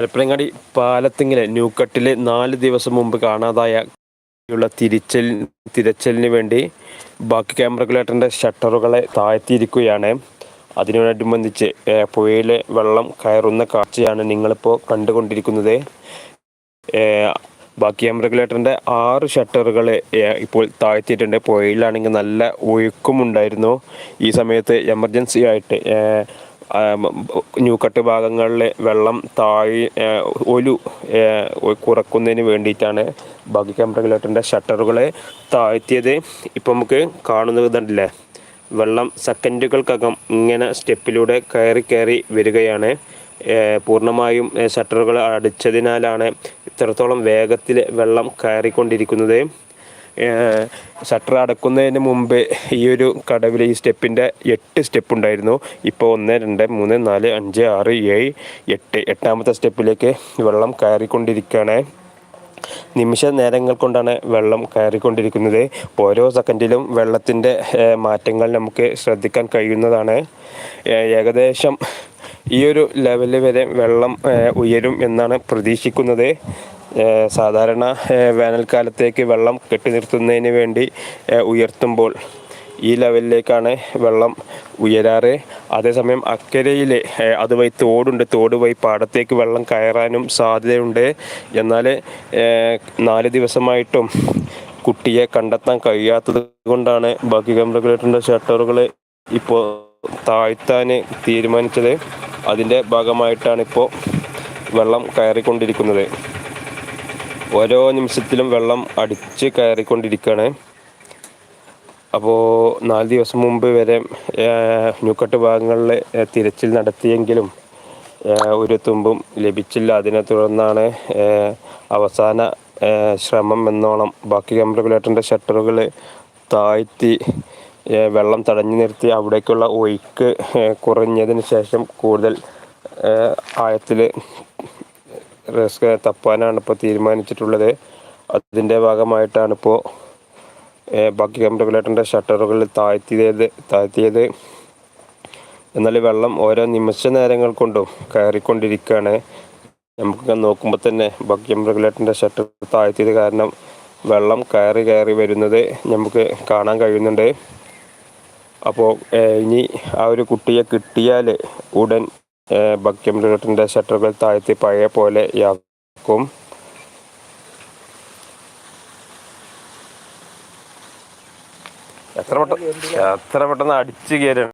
പരപ്പനങ്ങാടി പാലത്തിങ്ങിലെ ന്യൂക്കട്ടിൽ നാല് ദിവസം മുമ്പ് കാണാതായ ഉള്ള തിരിച്ചൽ തിരച്ചിലിന് വേണ്ടി ബാക്കി ക്യാമറകളേറ്ററിന്റെ ഷട്ടറുകളെ താഴ്ത്തിയിരിക്കുകയാണ്. അതിനോടനുബന്ധിച്ച് പുഴയിലെ വെള്ളം കയറുന്ന കാഴ്ചയാണ് നിങ്ങളിപ്പോൾ കണ്ടുകൊണ്ടിരിക്കുന്നത്. ബാക്കി ബാക്കി റെഗുലേറ്ററിന്റെ ആറ് ഷട്ടറുകൾ ഇപ്പോൾ താഴ്ത്തിയിട്ടുണ്ട്. പുഴയിലാണെങ്കിൽ നല്ല ഒഴുക്കുമുണ്ടായിരുന്നു ഈ സമയത്ത് എമർജൻസി ആയിട്ട് ന്യൂക്കട്ട് ഭാഗങ്ങളിലെ വെള്ളം താഴി ഒരു കുറക്കുന്നതിന് വേണ്ടിയിട്ടാണ് ബാക്കി റെഗുലേറ്ററിന്റെ ഷട്ടറുകളെ താഴ്ത്തിയത്. ഇപ്പം നമുക്ക് കാണുന്നത് കണ്ടില്ലേ? വെള്ളം സെക്കൻഡുകൾക്കകം ഇങ്ങനെ സ്റ്റെപ്പിലൂടെ കയറി കയറി വരികയാണ്. പൂർണമായും ഷട്ടറുകൾ അടിച്ചതിനാലാണ് ഇത്രത്തോളം വേഗത്തിൽ വെള്ളം കയറിക്കൊണ്ടിരിക്കുന്നത്. ഷട്ടർ അടക്കുന്നതിന് മുമ്പ് ഈ ഒരു കടവിൽ ഈ സ്റ്റെപ്പിന്റെ എട്ട് സ്റ്റെപ്പ് ഉണ്ടായിരുന്നു. ഇപ്പോൾ ഒന്ന് രണ്ട് മൂന്ന് നാല് അഞ്ച് ആറ് ഏഴ് എട്ട്. എട്ടാമത്തെ സ്റ്റെപ്പിലേക്ക് വെള്ളം കയറിക്കൊണ്ടിരിക്കുകയാണ് നിമിഷ നേരങ്ങൾ കൊണ്ടാണ് വെള്ളം കയറിക്കൊണ്ടിരിക്കുന്നത്. ഓരോ സെക്കൻഡിലും വെള്ളത്തിന്റെ മാറ്റങ്ങൾ നമുക്ക് ശ്രദ്ധിക്കാൻ കഴിയുന്നതാണ്. ഏകദേശം ഈ ഒരു ലെവലിൽ വരെ വെള്ളം ഉയരും എന്നാണ് പ്രതീക്ഷിക്കുന്നത്. സാധാരണ വേനൽക്കാലത്തേക്ക് വെള്ളം കെട്ടി നിർത്തുന്നതിന് വേണ്ടി ഉയർത്തുമ്പോൾ ഈ ലെവലിലേക്കാണ് വെള്ളം ഉയരാറ്. അതേസമയം അക്കരയിലെ അത് അതുവഴി തോടുണ്ട്. തോട് വഴി പാടത്തേക്ക് വെള്ളം കയറാനും സാധ്യതയുണ്ട്. എന്നാൽ നാല് ദിവസമായിട്ടും കുട്ടിയെ കണ്ടെത്താൻ കഴിയാത്തത് കൊണ്ടാണ് ബാക്കി റെഗുലേറ്ററിന്റെ ഷട്ടറുകൾ ഇപ്പോൾ താഴ്ത്താൻ തീരുമാനിച്ചത്. അതിന്റെ ഭാഗമായിട്ടാണ് ഇപ്പോൾ വെള്ളം കയറിക്കൊണ്ടിരിക്കുന്നത്. ഓരോ നിമിഷത്തിലും വെള്ളം അടിച്ച് കയറിക്കൊണ്ടിരിക്കുകയാണ് അപ്പോൾ നാല് ദിവസം മുമ്പ് വരെ ന്യൂക്കട്ട് ഭാഗങ്ങളിൽ തിരച്ചിൽ നടത്തിയെങ്കിലും ഒരു തുമ്പും ലഭിച്ചില്ല. അതിനെ തുടർന്നാണ് അവസാന ശ്രമം എന്നോണം ബാക്കി റെഗുലേറ്ററിന്റെ ഷട്ടറുകൾ താഴ്ത്തി വെള്ളം തടഞ്ഞു നിർത്തി അവിടേക്കുള്ള ഒഴുക്ക് കുറഞ്ഞതിന് ശേഷം കൂടുതൽ ആഴത്തിൽ റിസ്ക് തപ്പാനാണ് ഇപ്പോൾ തീരുമാനിച്ചിട്ടുള്ളത്. അതിന്റെ ഭാഗമായിട്ടാണ് ഇപ്പോൾ ഏഹ് ബാക്കി റെഗുലേറ്ററിന്റെ ഷട്ടറുകൾ താഴ്ത്തിയത് താഴ്ത്തിയത്. എന്നാൽ വെള്ളം ഓരോ നിമിഷ നേരങ്ങൾ കൊണ്ടും കയറിക്കൊണ്ടിരിക്കുകയാണ്. നമുക്ക് നോക്കുമ്പോൾ തന്നെ ബാക്കി റെഗുലേറ്ററിന്റെ ഷട്ടർ താഴ്ത്തിയത് കാരണം വെള്ളം കയറി കയറി വരുന്നത് നമുക്ക് കാണാൻ കഴിയുന്നുണ്ട്. അപ്പോൾ ഇനി ആ ഒരു കുട്ടിയെ കിട്ടിയാൽ ഉടൻ ഏഹ് ലുലറ്റിന്റെ ഷട്ടറുകൾ താഴ്ത്തി പഴയ പോലെ യാക്കും. എത്ര പെട്ടെന്ന് എത്ര പെട്ടെന്ന് അടിച്ചു കയറാണ്